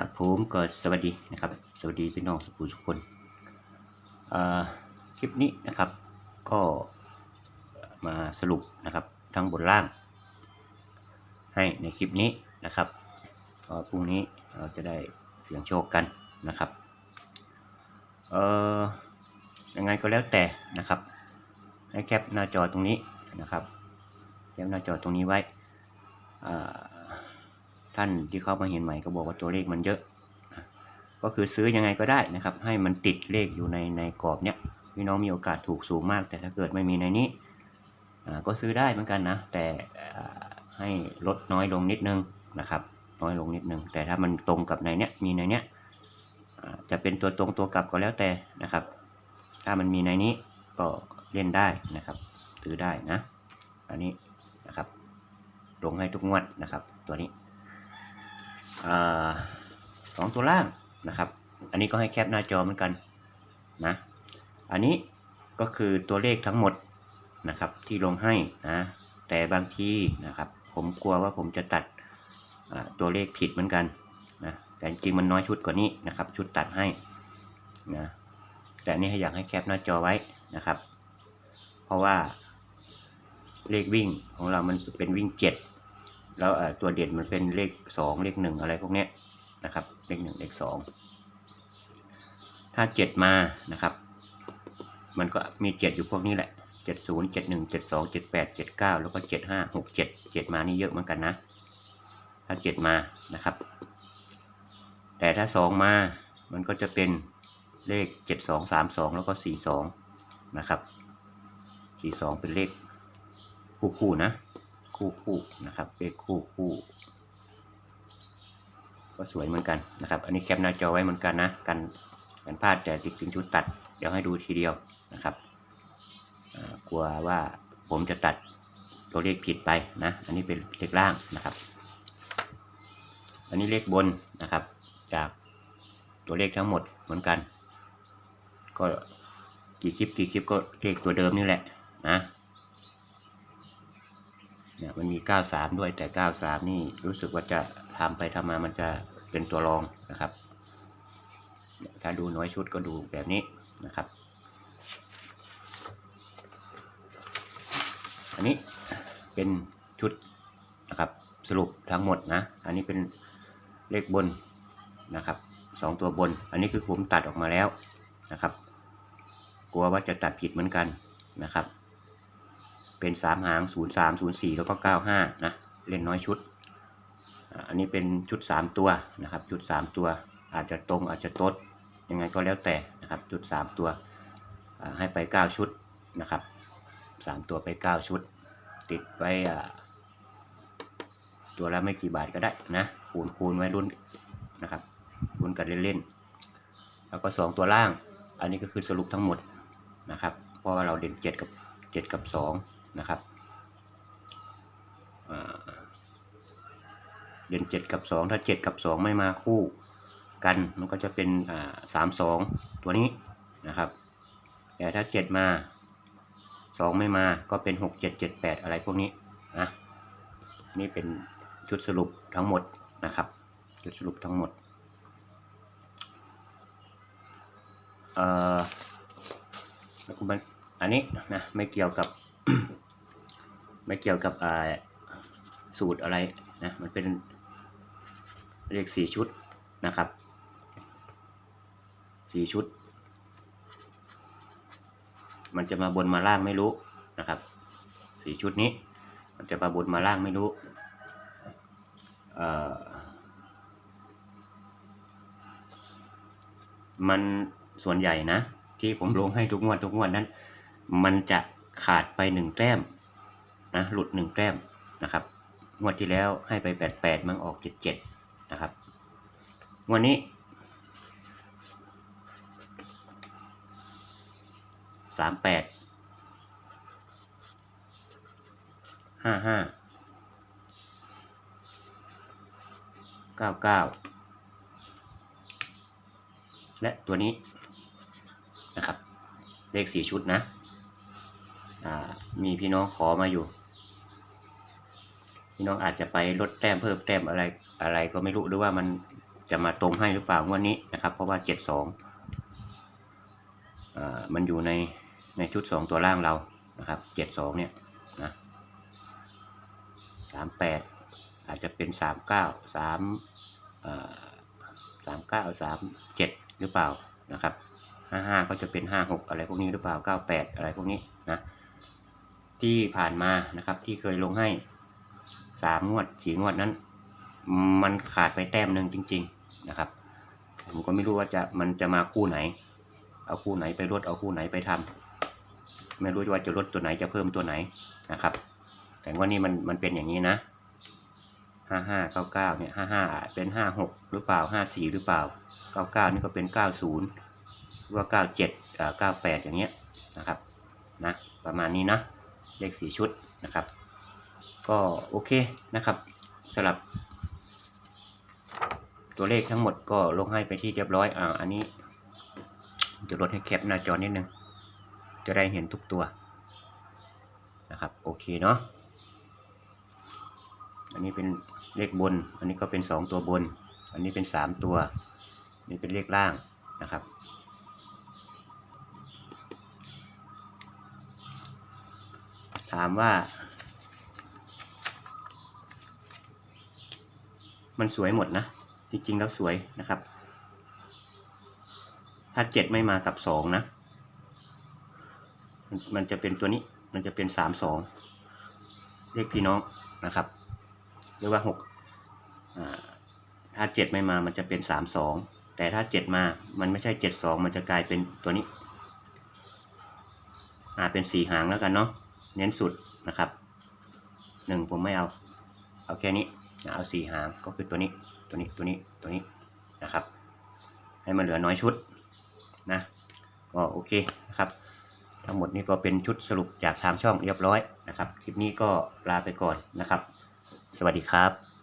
ครับผมก็สวัสดีนะครับ สวัสดีพี่น้องสุภูทุกคนคลิปนี้นะครับก็มาสรุปนะครับทั้งบนล่าง ให้ในคลิปนี้นะครับพรุ่งนี้เราจะได้เสียงโชคกันนะครับเอ่อยังไงก็แล้วแต่นะครับ ให้แคปหน้าจอตรงนี้นะครับแคปหน้าจอตรงนี้ไว้อ่า ท่านที่เข้ามาเห็นใหม่ก็บอกว่าตัวเลขมันเยอะ ก็คือซื้อยังไงก็ได้นะครับ ให้มันติดเลขอยู่ในในกรอบเนี้ยพี่น้องมีโอกาสถูกสูงมาก แต่ถ้าเกิดไม่มีในนี้ก็ซื้อได้เหมือนกันนะ แต่ให้ลดน้อยลงนิดนึงนะครับ น้อยลงนิดนึง แต่ถ้ามันตรงกับในเนี้ยมีในเนี้ยจะเป็นตัวตรงตัวกลับก็แล้วแต่นะครับ ถ้ามันมีในนี้ก็เล่นได้นะครับซื้อได้นะ อันนี้นะครับลงให้ทุกงวดนะครับ ตัวนี้ สองตัวล่างนะครับ อันนี้ก็ให้แคปหน้าจอเหมือนกันนะ อันนี้ก็คือตัวเลขทั้งหมดนะครับที่ลงให้นะ แต่บางทีนะครับ ผมกลัวว่าผมจะตัดตัวเลขผิดเหมือนกันนะ แต่จริงมันน้อยชุดกว่านี้นะครับ ชุดตัดให้นะ แต่นนี้ให้อยากให้แคปหน้าจอไว้นะครับ เพราะว่าเลขวิ่งของเรามันเป็นวิ่งเจ็ด แล้วตัวเด่นมันเป็นเลขสองเลขหนึ่งอะไรพวกนี้นะครับ เลขหนึ่งเลขสองถ้าเจ็ดมานะครับ มันก็มีเจ็ดอยู่พวกนี้แหละเจ็ดศูนย์เจ็ดหนึ่งเจ็ดสองเจ็ดแปดเจ็ดเก้าแล้วก็เจ็ดห้าหกเจ็ดเจ็ดมานี่เยอะเหมือนกันนะ ถ้าเจ็ดมานะครับ แต่ถ้าสองมา มันก็จะเป็นเลขเจ็ดสองสามสองแล้วก็สี่สองนะครับสี่สองเป็นเลขคู่ๆนะ คู่คู่นะครับเลขคู่คู่ ก็สวยเหมือนกันนะครับ อันนี้แคปหน้าจอไว้เหมือนกันนะกันกันพลาดแต่ติดถึงชุดตัด เดี๋ยวให้ดูทีเดียวนะครับกลัวว่าผมจะตัดตัวเลขผิดไปนะ อันนี้เป็นเลขล่างนะครับ อันนี้เลขบนนะครับ จากตัวเลขทั้งหมดเหมือนกัน ก็กี่คลิปกี่คลิปก็เลขตัวเดิมนี่แหละนะ เนี่ยมันมี 93 ด้วยแต่ 93 นี่รู้สึกว่าจะทำไปทำมามันจะเป็นตัวรองนะครับ ถ้าดูน้อยชุดก็ดูแบบนี้นะครับ อันนี้เป็นชุดนะครับสรุปทั้งหมดนะ อันนี้เป็นเลขบนนะครับสองตัวบน อันนี้คือผมตัดออกมาแล้วนะครับ กลัวว่าจะตัดผิดเหมือนกันนะครับ เป็นสามหางศูนย์สามศูนย์สี่แล้วก็เก้าห้านะ เล่นน้อยชุด อันนี้เป็นชุดสามตัวนะครับ ชุดสามตัวอาจจะตรงอาจจะตดยังไงก็แล้วแต่นะครับ ชุดสามตัวให้ไปเก้าชุดนะครับสามตัวไปเก้าชุด ติดไว้ตัวละไม่กี่บาทก็ได้นะ คูณคูณไว้รุ่นนะครับคูณกันเล่นๆ แล้วก็สองตัวล่าง อันนี้ก็คือสรุปทั้งหมดนะครับ เพราะว่าเราเด่นเจ็ดกับเจ็ดกับสอง นะครับเด่นเจ็ดกับสองถ้าเจ็ดกับสองไม่มาคู่กันมันก็จะเป็นสามสองตัวนี้นะครับ แต่ถ้าเจ็ดมาสองไม่มาก็เป็นหกเจ็ดเจ็ดแปดอะไรพวกนี้นะนี่เป็นชุดสรุปทั้งหมดนะครับชุดสรุปทั้งหมดเอ่อแล้วก็มันอันนี้นะไม่เกี่ยวกับ ไม่เกี่ยวกับสูตรอะไรนะมันเป็นเลขสี่ชุดนะครับสี่ชุด มันจะมาบนมาล่างไม่รู้นะครับสี่ชุดนี้ มันจะมาบนมาล่างไม่รู้มันส่วนใหญ่นะ ที่ผมลงให้ทุกงวดทุกงวดนั้น มันจะขาดไปหนึ่งแต้ม นะหลุดหนึ่งแต้มนะครับงวดที่แล้วให้ไปแปดแปดมันออกเจ็ดเจ็ดนะครับงวดนี้สามแปดห้าห้าเก้าเก้าและตัวนี้นะครับ เลขสี่ชุดนะ มีพี่น้องขอมาอยู่ พี่น้องอาจจะไปลดแต้มเพิ่มแต้มอะไรอะไรก็ไม่รู้หรือว่ามันจะมาตรงให้หรือเปล่างวดนี้นะครับ เพราะว่าเจ็ดสองมันอยู่ในในชุดสองตัวล่างเรานะครับเจ็ดสองเนี่ยนะสามแปดอาจจะเป็นสามเก้าสามสามเก้าสามเจ็ดหรือเปล่านะครับห้าห้าก็จะเป็นห้าหกอะไรพวกนี้หรือเปล่าเก้าแปดอะไรพวกนี้นะ ที่ผ่านมานะครับ ที่เคยลงให้สามงวดสี่งวดนั้น มันขาดไปแต้มหนึ่งจริง ๆนะครับ ผมก็ไม่รู้ว่าจะมันจะมาคู่ไหน เอาคู่ไหนไปลดเอาคู่ไหนไปทำไม่รู้ว่าจะลดตัวไหนจะเพิ่มตัวไหนนะครับ แต่ว่านี่มันมันเป็นอย่างนี้นะห้าห้าเก้าเก้าเนี่ยห้าห้าเป็นห้าหกหรือเปล่าห้าสี่หรือเปล่าเก้าเก้านี่ก็เป็นเก้าศูนย์หรือว่าเก้าเจ็ดอ่าเก้าแปดอย่างเงี้ยนะครับนะประมาณนี้นะ เลขสี่ชุดนะครับ ก็โอเคนะครับสำหรับ ตัวเลขทั้งหมดก็ลงให้ไปที่เรียบร้อยอ่าอันนี้จะลดให้แคปหน้าจอนิดนึง จะได้เห็นทุกตัวนะครับโอเคเนาะอันนี้เป็นเลขบน อันนี้ก็เป็นสองตัวบน อันนี้เป็นสามตัว นี่เป็นเลขล่างนะครับามว่า มันสวยหมดนะ จริงๆแล้วสวยนะครับ ถ้าเจ็ดไม่มากับสองนะ มันจะเป็นตัวนี้มันจะเป็นสามสองเลขพี่น้องนะครับหรือว่าหกถ้าเจ็ดไม่มามันจะเป็นสามสองแต่ถ้าเจ็ดมามันไม่ใช่เจ็ดสองมันจะกลายเป็นตัวนี้อ่าเป็นสี่หางแล้วกันเนาะ เน้นสุดนะครับหนึ่งผมไม่เอา เอาแค่นี้เอาสี่หางก็คือตัวนี้ตัวนี้ตัวนี้ตัวนี้นะครับ ให้มันเหลือน้อยชุดนะก็โอเคนะครับ ทั้งหมดนี้ก็เป็นชุดสรุปจากทางช่องเรียบร้อยนะครับ คลิปนี้ก็ลาไปก่อนนะครับ สวัสดีครับ